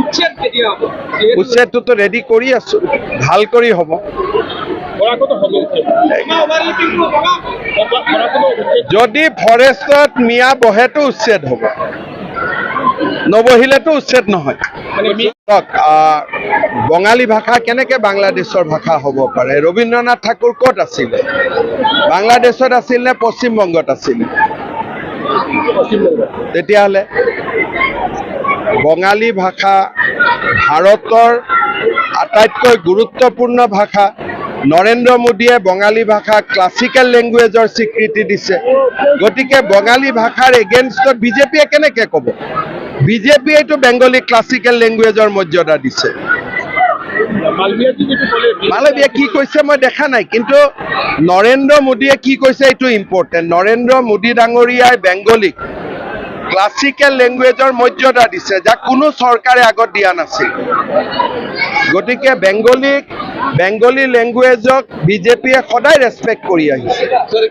উচ্ছেদ কেতিয়া হ'ব যিহেতু উচ্ছেদটোতো ৰেডি কৰি আছো। ভালো কৰি হ'ব। যদি ফৰেষ্টত মিয়া বহেতো উচ্ছেদ হ'ব। নবহিলেতো উচ্ছেদ নহয়। চাওক, বঙালী ভাষা কেনেকে বাংলাদেশৰ ভাষা হ'ব পাৰে? ৰবীন্দ্ৰনাথ ঠাকুৰ ক'ত আছিলে? বাংলাদেশত আছিল নে পশ্চিমবংগত আছিলে? তেতিয়াহ'লে বঙালী ভাষা ভাৰতৰ আটাইতকৈ গুৰুত্বপূৰ্ণ ভাষা। নৰেন্দ্ৰ মোদীয়ে বঙালী ভাষাক ক্লাছিকেল লেংগুৱেজৰ স্বীকৃতি দিছে। গতিকে বঙালী ভাষাৰ এগেইনষ্টত বিজেপিয়ে কেনেকে ক'ব? বিজেপিয়েতো বেংগলী ক্লাছিকেল লেংগুৱেজৰ মৰ্যাদা দিছে। মালৱীয়ে কি কৈছে মই দেখা নাই, কিন্তু নৰেন্দ্ৰ মোদীয়ে কি কৈছে এইটো ইম্পৰ্টেণ্ট নৰেন্দ্ৰ মোদী ডাঙৰীয়াই বেংগলীক ক্লাছিকেল লেংগুৱেজৰ মৰ্যাদা দিছে, যাক কোনো চৰকাৰে আগত দিয়া নাছিল। গতিকে বেংগলীক, বেংগলী লেংগুৱেজক বিজেপিয়ে সদায় ৰেচপেক্ট কৰি আহিছে।